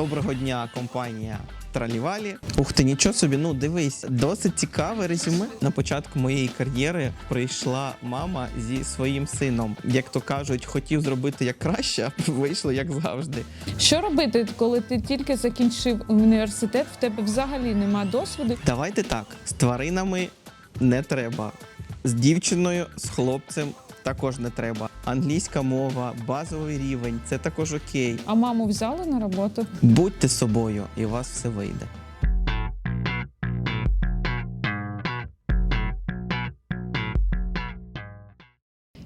Доброго дня, компанія Тралівалі. Ух ти, нічого собі. Ну дивись, досить цікаве резюме. На початку моєї кар'єри прийшла мама зі своїм сином. Як то кажуть, хотів зробити як краще, а вийшло як завжди. Що робити, коли ти тільки закінчив університет, в тебе взагалі нема досвіду? Давайте так: з тваринами не треба, з дівчиною, з хлопцем також не треба. Англійська мова, базовий рівень це також окей. А маму взяли на роботу? Будьте собою, і у вас все вийде.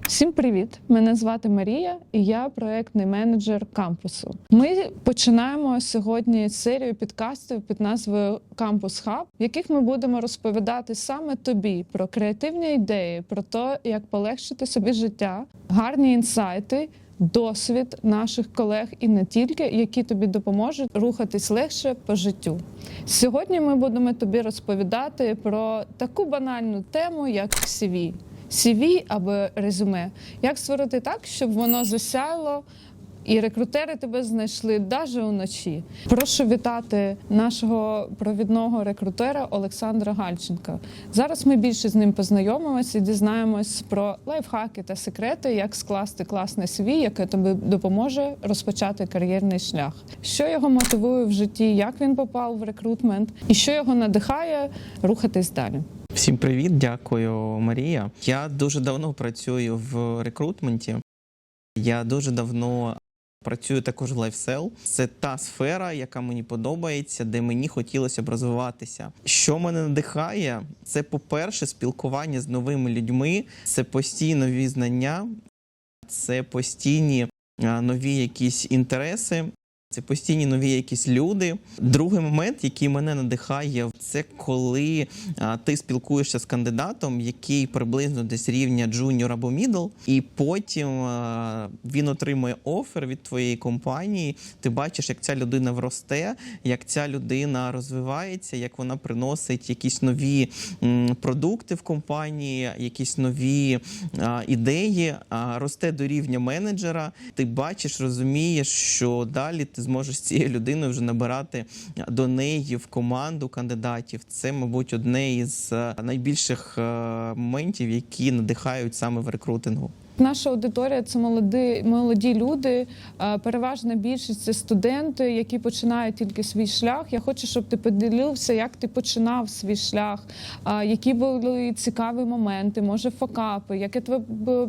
Всім привіт! Мене звати Марія, і я проектний менеджер кампусу. Ми починаємо сьогодні серію підкастів під назвою Кампус Хаб, в яких ми будемо розповідати саме тобі про креативні ідеї, про те, як полегшити собі життя, гарні інсайти. Досвід наших колег і не тільки, які тобі допоможуть рухатись легше по життю. Сьогодні ми будемо тобі розповідати про таку банальну тему, як CV. CV або резюме. Як створити так, щоб воно засяяло і рекрутери тебе знайшли навіть уночі. Прошу вітати нашого провідного рекрутера Олександра Гальченка. Зараз ми більше з ним познайомимося і дізнаємось про лайфхаки та секрети, як скласти класне CV, яке тобі допоможе розпочати кар'єрний шлях. Що його мотивує в житті, як він попав в рекрутмент, і що його надихає рухатись далі. Всім привіт, дякую, Марія. Я дуже давно працюю в рекрутменті. Я дуже давно працюю також в лайфсел. Це та сфера, яка мені подобається, де мені хотілося б розвиватися. Що мене надихає, це, по-перше, спілкування з новими людьми, це постійно нові знання, це постійні нові якісь інтереси. Це постійні нові якісь люди. Другий момент, який мене надихає, це коли ти спілкуєшся з кандидатом, який приблизно десь рівня джуніор або мідл, і потім він отримує офер від твоєї компанії. Ти бачиш, як ця людина вросте, як ця людина розвивається, як вона приносить якісь нові продукти в компанії, якісь нові ідеї, а, росте до рівня менеджера. Ти бачиш, розумієш, що далі ти зможеш з цією людиною вже набирати до неї в команду кандидатів. Це, мабуть, одне із е, найбільших е, моментів, які надихають саме в рекрутингу. Наша аудиторія це молоді, молоді люди. е, Переважна більшість це студенти, які починають тільки свій шлях. Я хочу, щоб ти поділився, як ти починав свій шлях, е, які були цікаві моменти, може факапи, яке твоя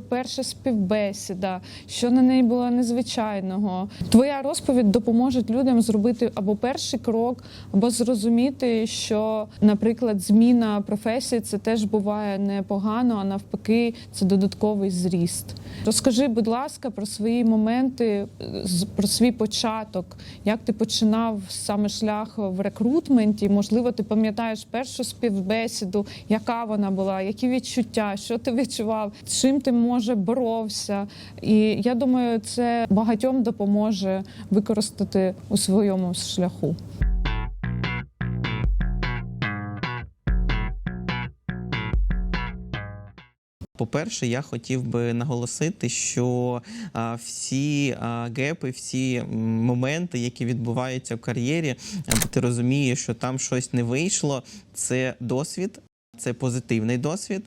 перша співбесіда, що на неї було незвичайного. Твоя розповідь допоможе людям зробити або перший крок, або зрозуміти, що, наприклад, зміна професії це теж буває непогано, а навпаки, це додатковий зріст. Розкажи, будь ласка, про свої моменти, про свій початок, як ти починав саме шлях в рекрутменті. Можливо, ти пам'ятаєш першу співбесіду, яка вона була, які відчуття, що ти відчував, чим ти може боровся. І я думаю, це багатьом допоможе використати у своєму шляху. По-перше, я хотів би наголосити, що всі гепи, всі моменти, які відбуваються в кар'єрі, або ти розумієш, що там щось не вийшло, це досвід. Це позитивний досвід,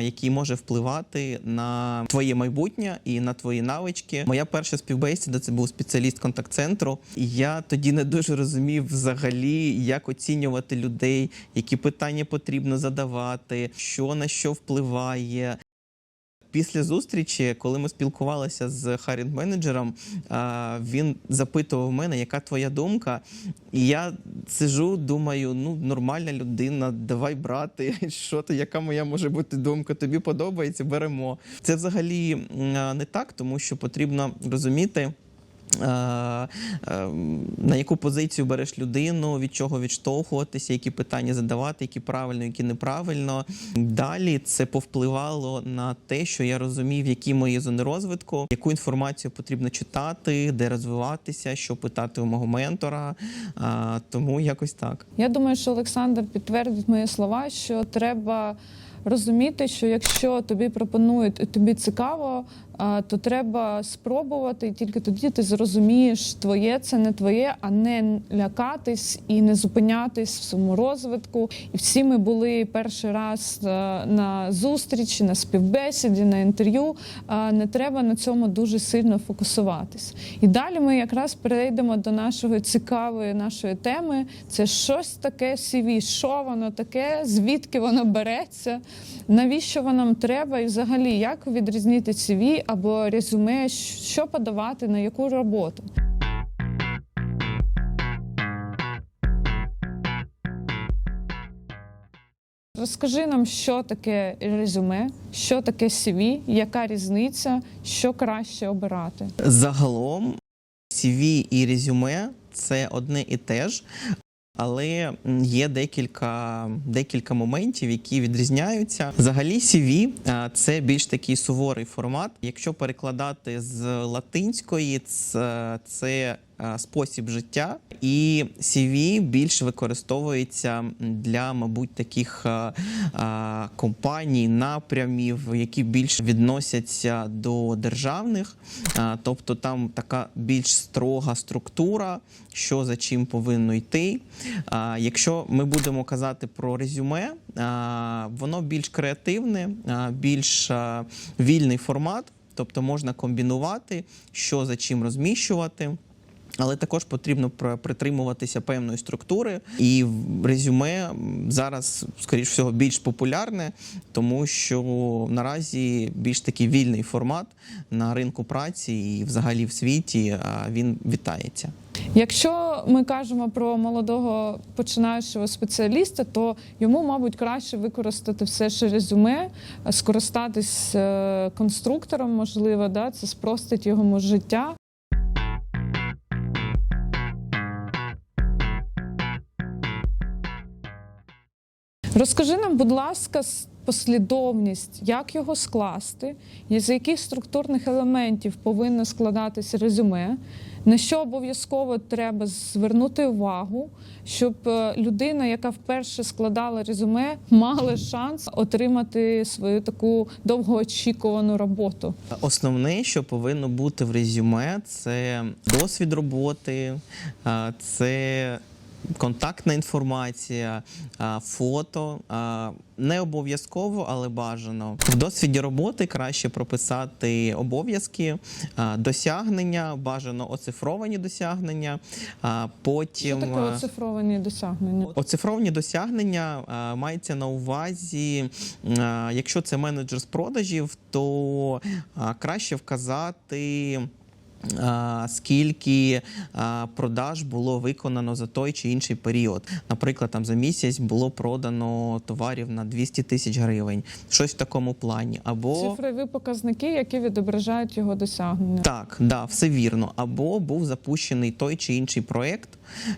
який може впливати на твоє майбутнє і на твої навички. Моя перша співбесіда це був спеціаліст контакт-центру. І я тоді не дуже розумів взагалі, як оцінювати людей, які питання потрібно задавати, що на що впливає. Після зустрічі, коли ми спілкувалися з харінг-менеджером, він запитував мене, яка твоя думка. І я сижу, думаю, ну нормальна людина, давай брати. Що ти, яка моя може бути думка? Тобі подобається, беремо. Це взагалі не так, тому що потрібно розуміти. Е, е, На яку позицію береш людину, від чого відштовхуватися, які питання задавати, які правильно, які неправильно. Далі це повпливало на те, що я розумів, які мої зони розвитку, яку інформацію потрібно читати, де розвиватися, що питати у мого ментора. А, Тому якось так. Я думаю, що Олександр підтвердить мої слова, що треба розуміти, що якщо тобі пропонують тобі цікаво, то треба спробувати, і тільки тоді ти зрозумієш, твоє це не твоє, а не лякатись і не зупинятись в своєму розвитку. І всі ми були перший раз е, на зустрічі, на співбесіді, на інтерв'ю. Не треба на цьому дуже сильно фокусуватись. І далі ми якраз перейдемо до нашої цікавої нашої теми. Це щось таке CV, що воно таке, звідки воно береться, навіщо воно нам треба, і взагалі як відрізнити CV або резюме, що подавати на яку роботу. Розкажи нам, що таке резюме, що таке CV, яка різниця, що краще обирати. Загалом CV і резюме це одне і те ж. Але є декілька, декілька моментів, які відрізняються. Взагалі, CV – це більш такий суворий формат. Якщо перекладати з латинської, це, це спосіб життя, і CV більш використовується для, мабуть, таких а, а, компаній, напрямів, які більш відносяться до державних, тобто там така більш строга структура, що за чим повинно йти. Якщо ми будемо казати про резюме, воно більш креативне, більш вільний формат, тобто можна комбінувати, що за чим розміщувати. Але також потрібно пр- притримуватися певної структури, і резюме зараз, скоріш всього, більш популярне, тому що наразі більш такий вільний формат на ринку праці і взагалі в світі він вітається. Якщо ми кажемо про молодого починаючого спеціаліста, то йому, мабуть, краще використати все ж резюме, скористатись е, конструктором, можливо, да, це спростить його життя. Розкажи нам, будь ласка, послідовність, як його скласти, і з яких структурних елементів повинно складатися резюме, на що обов'язково треба звернути увагу, щоб е, людина, яка вперше складала резюме, мала шанс отримати свою таку довгоочікувану роботу. Основне, що повинно бути в резюме, це досвід роботи, це контактна інформація, фото. Не обов'язково, але бажано. В досвіді роботи краще прописати обов'язки, досягнення, бажано оцифровані досягнення. а, Що таке оцифровані досягнення? Оцифровані досягнення мається на увазі, якщо це менеджер з продажів, то краще вказати. Скільки продаж було виконано за той чи інший період? Наприклад, там за місяць було продано товарів на 200 тисяч гривень, щось в такому плані. Або Цифрові показники, які відображають його досягнення. так, да, все вірно. Або був запущений той чи інший проєкт,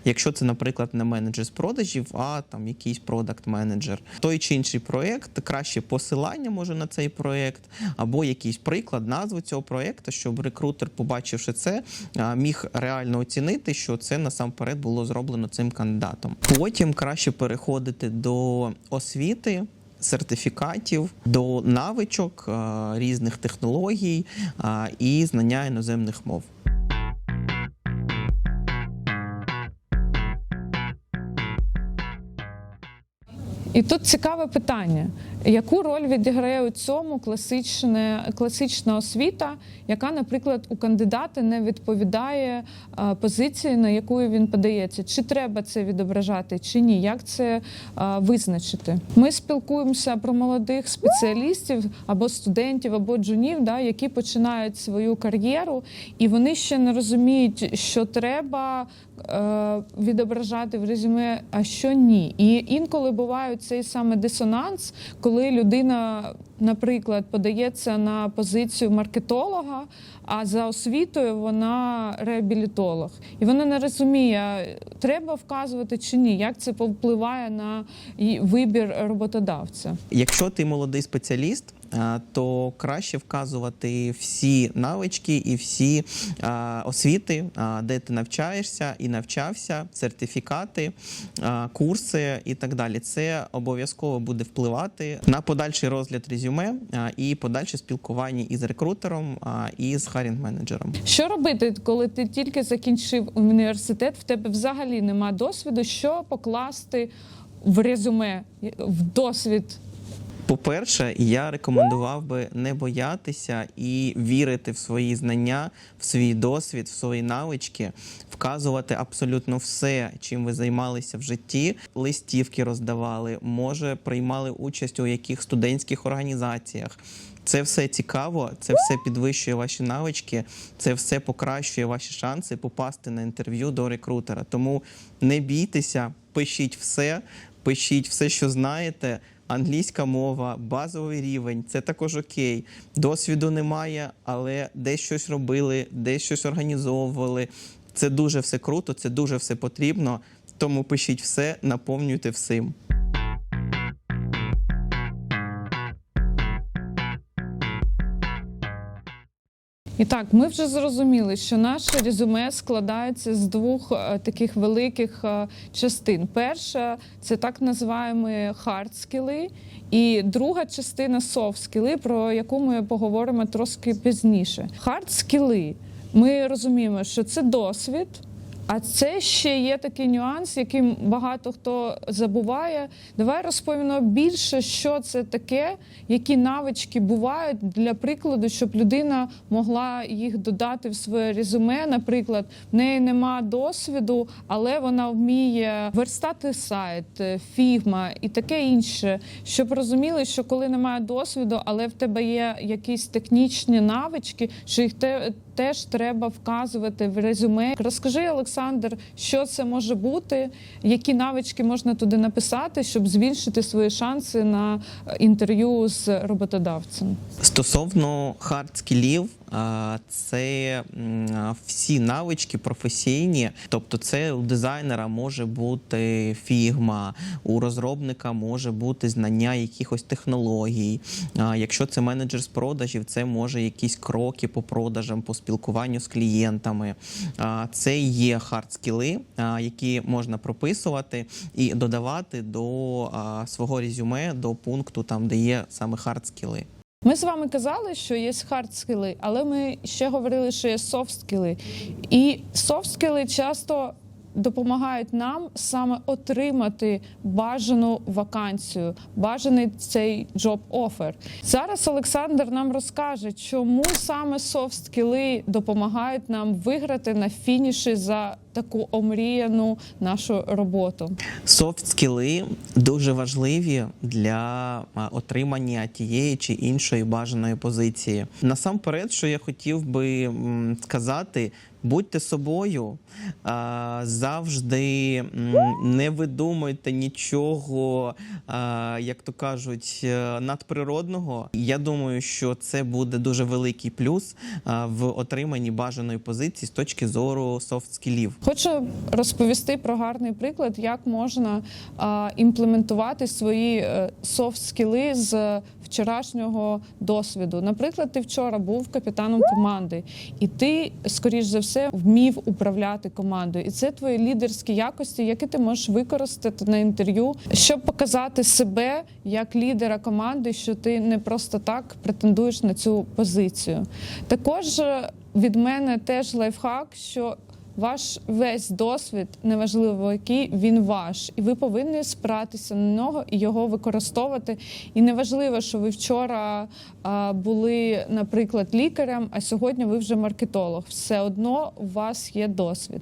якщо це, наприклад, не менеджер з продажів, а там якийсь продакт-менеджер. Той чи інший проєкт, краще посилання може на цей проєкт, або якийсь приклад, назву цього проєкту, щоб рекрутер, побачивши це, міг реально оцінити, що це насамперед було зроблено цим кандидатом. Потім краще переходити до освіти сертифікатів до навичок різних технологій і знання іноземних мов. І тут цікаве питання: яку роль відіграє у цьому класичне, класична освіта, яка, наприклад, у кандидата не відповідає е, позиції, на яку він подається? Чи треба це відображати, чи ні? Як це е, визначити? Ми спілкуємося про молодих спеціалістів або студентів, або джунів, да, які починають свою кар'єру, і вони ще не розуміють, що треба відображати в резюме, а що ні. І інколи буває цей саме дисонанс, коли людина, наприклад, подається на позицію маркетолога, а за освітою вона реабілітолог. І вона не розуміє, треба вказувати чи ні, як це повпливає на вибір роботодавця. Якщо ти молодий спеціаліст, то краще вказувати всі навички і всі освіти, де ти навчаєшся і навчався, сертифікати, курси і так далі. Це обов'язково буде впливати на подальший розгляд резюме і подальше спілкування із рекрутером і з харінг-менеджером. Що робити, коли ти тільки закінчив університет, в тебе взагалі нема досвіду, що покласти в резюме, в досвід? По-перше, я рекомендував би не боятися і вірити в свої знання, в свій досвід, в свої навички, вказувати абсолютно все, чим ви займалися в житті. Листівки роздавали, може, приймали участь у яких студентських організаціях. Це все цікаво, це все підвищує ваші навички, це все покращує ваші шанси попасти на інтерв'ю до рекрутера. Тому не бійтеся, пишіть все, пишіть все, що знаєте. Англійська мова, базовий рівень це також окей. Досвіду немає, але десь щось робили, десь щось організовували. Це дуже все круто, це дуже все потрібно. Тому пишіть все, наповнюйте всім. І так, ми вже зрозуміли, що наше резюме складається з двох е, таких великих е, частин. Перша це так називаємо hard скіли, і друга частина софт-скіли, про яку ми поговоримо трошки пізніше. Hard скіли. Ми розуміємо, що це досвід. А це ще є такий нюанс, яким багато хто забуває. Давай розповімо більше, що це таке, які навички бувають для прикладу, щоб людина могла їх додати в своє резюме. Наприклад, в неї нема досвіду, але вона вміє верстати сайт, е, фігма і таке інше. Щоб розуміли, що коли немає досвіду, але в тебе є якісь технічні навички, що їх те. Теж треба вказувати в резюме. Розкажи, Олександр, що це може бути, які навички можна туди написати, щоб збільшити свої шанси на е, інтерв'ю з роботодавцем. Стосовно хард-скілів, це всі навички професійні, тобто це у дизайнера може бути фігма, у розробника може бути знання якихось технологій. Якщо це менеджер з продажів, це може якісь кроки по продажам, по спілкуванню з клієнтами. Це є хард-скіли, які можна прописувати і додавати до свого резюме, до пункту, там де є саме хард-скіли. Ми з вами казали, що є хард скіли, але ми ще говорили, що є софт скіли. І софт скіли часто допомагають нам саме отримати бажану вакансію, бажаний цей job offer. Зараз Олександр нам розкаже, чому саме софт скіли допомагають нам виграти на фініші за таку омріяну нашу роботу. Софт скіли дуже важливі для отримання тієї чи іншої бажаної позиції. Насамперед, що я хотів би сказати. Будьте собою, завжди не видумуйте нічого, як то кажуть, е, надприродного. Я думаю, що це буде дуже великий плюс в отриманні бажаної позиції з точки зору софт скілів. Хочу розповісти про гарний приклад, як можна імплементувати свої е, софт-скіли з вчорашнього досвіду. Наприклад, ти вчора був капітаном команди, і ти, скоріш за все, вмів управляти командою. І це твої лідерські якості, які ти можеш використати на інтерв'ю, щоб показати себе як лідера команди, що ти не просто так претендуєш на цю позицію. Також е, від мене теж лайфхак, що ваш весь досвід, неважливо який, він ваш, і ви повинні спиратися на нього і його використовувати. І неважливо, що ви вчора були, наприклад, лікарем, а сьогодні ви вже маркетолог. Все одно у вас є досвід.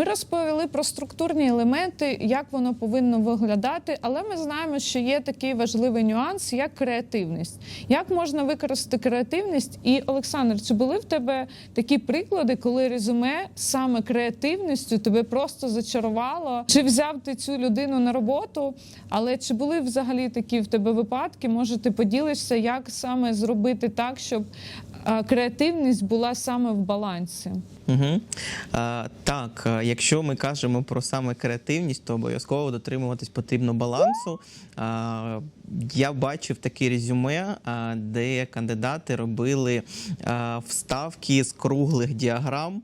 Ми розповіли про структурні елементи, як воно повинно виглядати, але ми знаємо, що є такий важливий нюанс, як креативність. Як можна використати креативність? І Олександр, чи були в тебе такі приклади, коли резюме саме креативністю тебе просто зачарувало? Чи взяв ти цю людину на роботу? Але чи були взагалі такі в тебе випадки? Може, ти поділишся, як саме зробити так, щоб креативність була саме в балансі? Угу. А, так, якщо ми кажемо про саме креативність, то обов'язково дотримуватись потрібно балансу. Я бачив таке резюме, де кандидати робили вставки з круглих діаграм.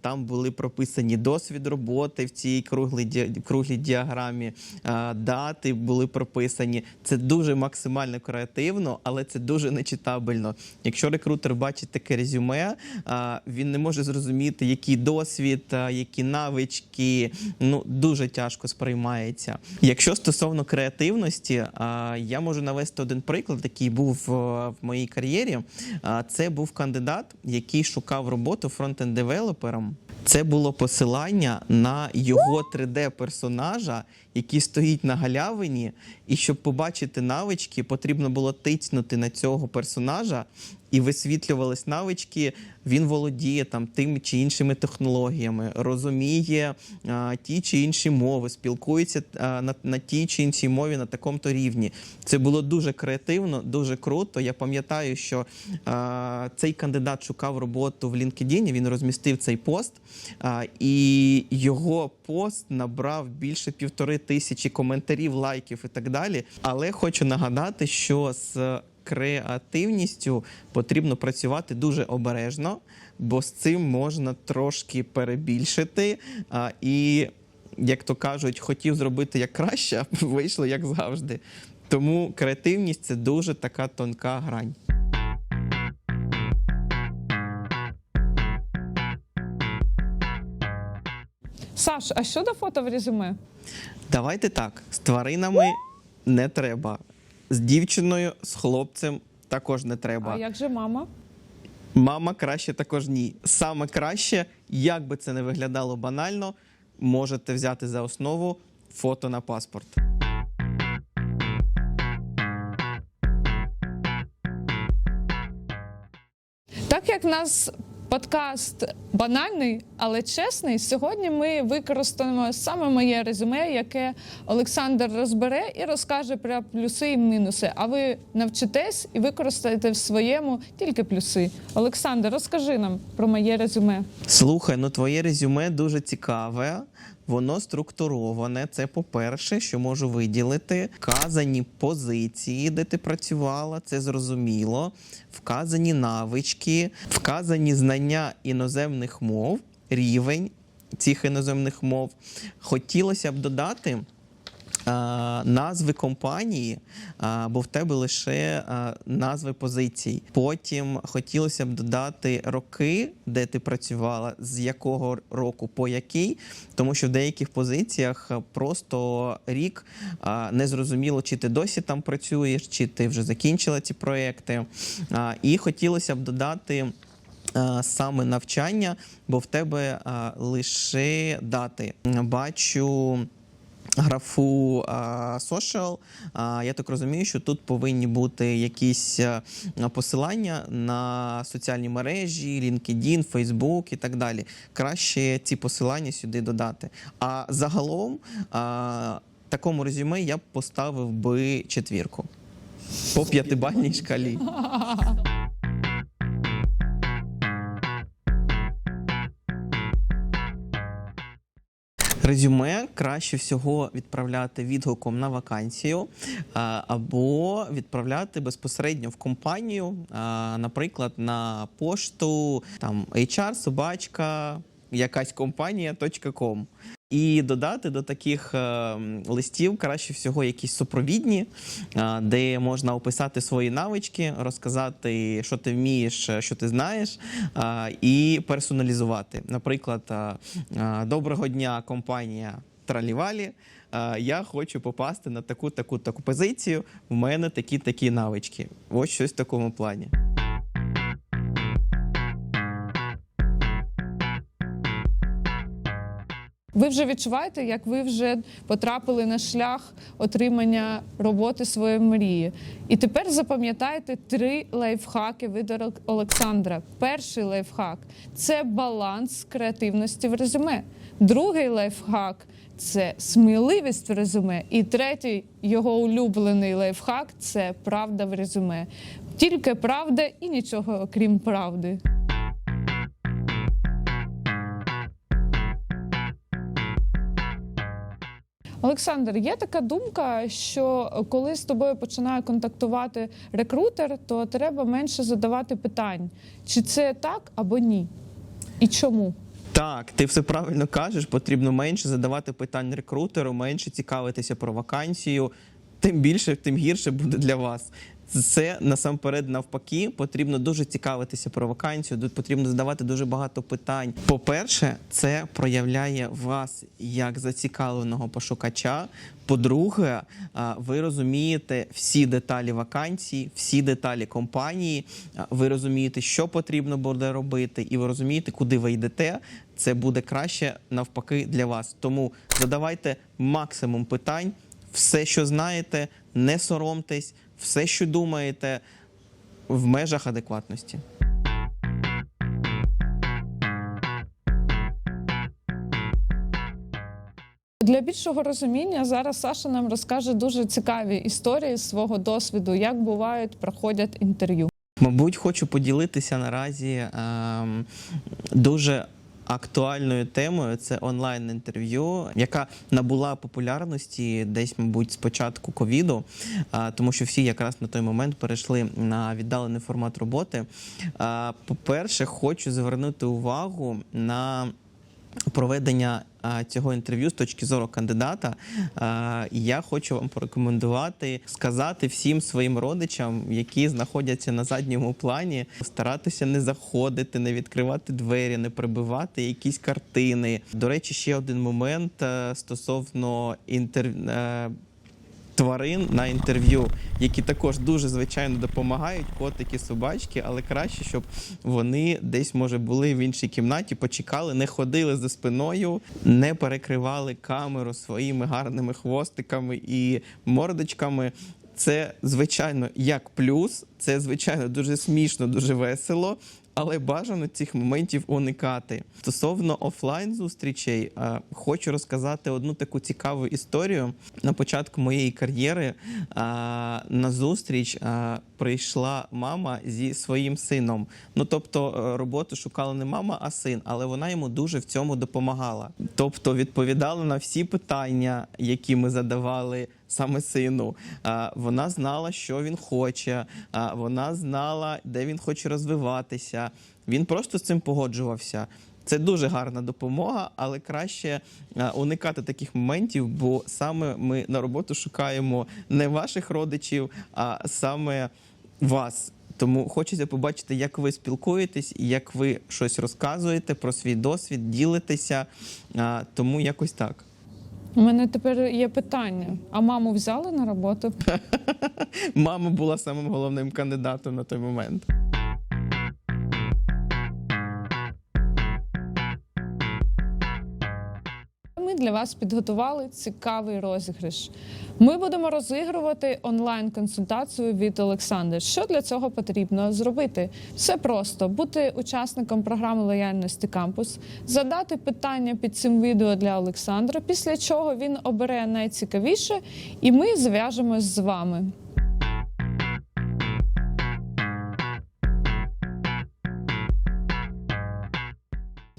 Там були прописані досвід роботи в цій круглій, діаграмі, дати були прописані. Це дуже максимально креативно, але це дуже нечитабельно. Якщо рекрутер бачить таке резюме, він не може зрозуміти, який досвід, які навички. Ну дуже тяжко сприймається. Якщо стосовно креативності, а, я можу навести один приклад, який був е, в моїй кар'єрі. Це був кандидат, який шукав роботу фронтенд-девелопером. Це було посилання на його 3D-персонажа, який стоїть на галявині, і щоб побачити навички, потрібно було тицнути на цього персонажа, і висвітлювались навички. Він володіє там тими чи іншими технологіями, розуміє а, ті чи інші мови, спілкується а, на, на тій чи іншій мові на такому-то рівні. Це було дуже креативно, дуже круто. Я пам'ятаю, що а, цей кандидат шукав роботу в LinkedIn, він розмістив цей пост, а, і його пост набрав більше півтори тисячі коментарів, лайків і так далі. Але хочу нагадати, що з креативністю потрібно працювати дуже обережно, бо з цим можна трошки перебільшити. А, і, як то кажуть, хотів зробити як краще, а вийшло як завжди. Тому креативність це дуже така тонка грань. Саш, а що до фото в резюме? Давайте так: з тваринами не треба, з дівчиною, з хлопцем також не треба. А як же мама? Мама краще також ні. Саме краще, як би це не виглядало банально, можете взяти за основу фото на паспорт. Так як нас подкаст банальний, але чесний, сьогодні ми використаємо саме моє резюме, яке Олександр розбере і розкаже про плюси і мінуси. А ви навчитесь і використаєте в своєму тільки плюси. Олександр, розкажи нам про моє резюме. Слухай, ну твоє резюме дуже цікаве. Воно структуроване. Це по-перше, що можу виділити. Вказані позиції, де ти працювала, це зрозуміло. Вказані навички, вказані знання іноземних мов, рівень цих іноземних мов. Хотілося б додати. Назви компанії, бо в тебе лише назви позицій. Потім хотілося б додати роки, де ти працювала, з якого року по який, тому що в деяких позиціях просто рік а, незрозуміло, чи ти досі там працюєш, чи ти вже закінчила ці проекти. І хотілося б додати. Саме навчання, бо в тебе лише дати. Бачу графу social. Я так розумію, що тут повинні бути якісь посилання на соціальні мережі, LinkedIn, Facebook і так далі. Краще ці посилання сюди додати. А загалом такому резюме я б поставив би четвірку по п'ятибальній шкалі. Резюме краще всього відправляти відгуком на вакансію або відправляти безпосередньо в компанію, наприклад, на пошту там HR, собачка, якась компанія .com. І додати до таких е, листів краще всього якісь супровідні, а, де можна описати свої навички, розказати, що ти вмієш, е, що ти знаєш, і персоналізувати. Наприклад, доброго дня, компанія Тралівалі. Я хочу попасти на таку, таку, таку позицію. В мене такі такі навички. Ось щось в такому плані. Ви вже відчуваєте, як ви вже потрапили на шлях отримання роботи своєї мрії. І тепер запам'ятайте три лайфхаки від Олександра. Перший лайфхак це баланс креативності в резюме. Другий лайфхак це сміливість в резюме. І третій його улюблений лайфхак це правда в резюме. Тільки правда і нічого окрім правди. Олександр, є така думка, що коли з тобою починає контактувати рекрутер, то треба менше задавати питань. Чи це так або ні? І чому? Так, ти все правильно кажеш. Потрібно менше задавати питань рекрутеру, менше цікавитися про вакансію. Тим більше, тим гірше буде для вас. Це насамперед навпаки, потрібно дуже цікавитися про вакансію. Тут потрібно задавати дуже багато питань. По-перше, це проявляє вас як зацікавленого пошукача. По-друге, ви розумієте всі деталі вакансії, всі деталі компанії. Ви розумієте, що потрібно буде робити, і ви розумієте, куди ви йдете. Це буде краще навпаки для вас. Тому задавайте максимум питань, все, що знаєте, не соромтесь, все, що думаєте, в межах адекватності. Для більшого розуміння зараз Саша нам розкаже дуже цікаві історії свого досвіду, як бувають, проходять інтерв'ю. Мабуть, хочу поділитися наразі ем, дуже актуальною темою. Це онлайн-інтерв'ю, яка набула популярності десь, мабуть, з початку ковіду, тому що всі якраз на той момент перейшли на віддалений формат роботи. По-перше, хочу звернути увагу на проведення цього інтерв'ю з точки зору кандидата. Я хочу вам порекомендувати сказати всім своїм родичам, які знаходяться на задньому плані, старатися не заходити, не відкривати двері, не прибивати якісь картини. До речі, ще один момент е, стосовно інтер... тварин на інтерв'ю, які також дуже звичайно допомагають, котики, собачки, але краще, щоб вони десь може були в іншій кімнаті, почекали, не ходили за спиною, не перекривали камеру своїми гарними хвостиками і мордочками. Це звичайно як плюс, це звичайно дуже смішно, дуже весело. Але бажано цих моментів уникати. Стосовно офлайн зустрічей, е, хочу розказати одну таку цікаву історію. На початку моєї кар'єри е, на зустріч е, прийшла мама зі своїм сином. Ну тобто роботу шукала не мама, а син, але вона йому дуже в цьому допомагала. Тобто відповідала на всі питання, які ми задавали саме сину. Вона знала, що він хоче, вона знала, де він хоче розвиватися. Він просто з цим погоджувався. Це дуже гарна допомога, але краще уникати таких моментів, бо саме ми на роботу шукаємо не ваших родичів, а саме вас. Тому хочеться побачити, як ви спілкуєтесь, як ви щось розказуєте про свій досвід, ділитеся. Тому якось так. У мене тепер є питання: а маму взяли на роботу? Мама була самим головним кандидатом на той момент. Для вас підготували цікавий розіграш. Ми будемо розігрувати онлайн-консультацію від Олександра. Що для цього потрібно зробити? Все просто бути учасником програми лояльності кампус, задати питання під цим відео для Олександра, після чого він обере найцікавіше, і ми зв'яжемось з вами.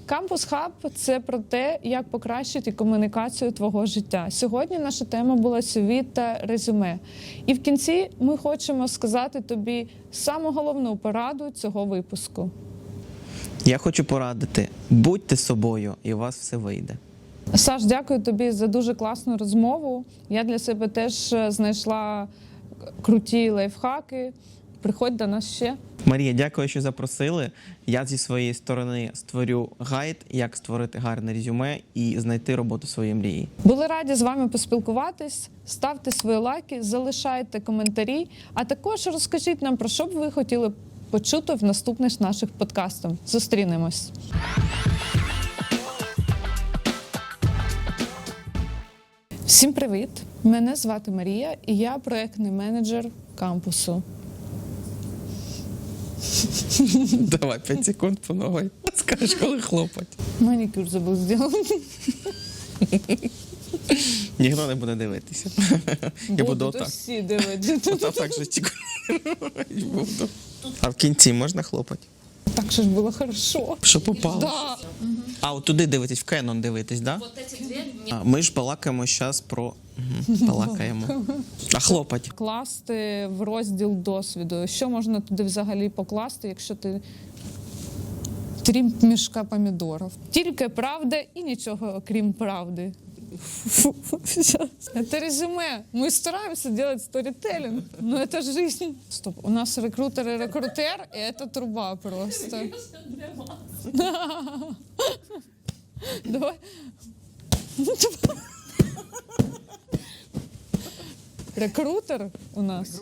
Кампус Хаб це про те, як покращити комунікацію твого життя. Сьогодні наша тема була CV та резюме. І в кінці ми хочемо сказати тобі саму головну пораду цього випуску. Я хочу порадити: будьте собою, і у вас все вийде. Саш, дякую тобі за дуже класну розмову. Я для себе теж е, знайшла круті лайфхаки. Приходь до нас ще. Марія, дякую, що запросили. Я зі своєї сторони створю гайд, як створити гарне резюме і знайти роботу своєї мрії. Були раді з вами поспілкуватись. Ставте свої лайки, залишайте коментарі, а також розкажіть нам про що б ви хотіли почути в наступних наших подкастах. Зустрінемось. Всім привіт! Мене звати Марія, і я проектний менеджер кампусу. Давай 5 секунд по новой. Скажеш, коли хлопать. Манікюр забув зробити. Ніхто не буде дивитися. Я буду отак. Всі дивитися. Отак так же тільки. А в кінці можна хлопати? Так що ж було хорошо. Що попало? Да. А, от туди дивитесь, в Canon дивитесь, да? А, Ми ж балакаємо зараз про. Мгм, Балакаємо. А хлопать. Класти в розділ досвіду. Що можна туди взагалі покласти, якщо ти трім мішка помідорів? Тільки правда і нічого окрім правди. Фу, щас. Это резюме. Мы стараемся делать сторителлинг, но это жизнь. Стоп, у нас рекрутер и рекрутер, и это труба просто. Давай. Рекрутер у нас.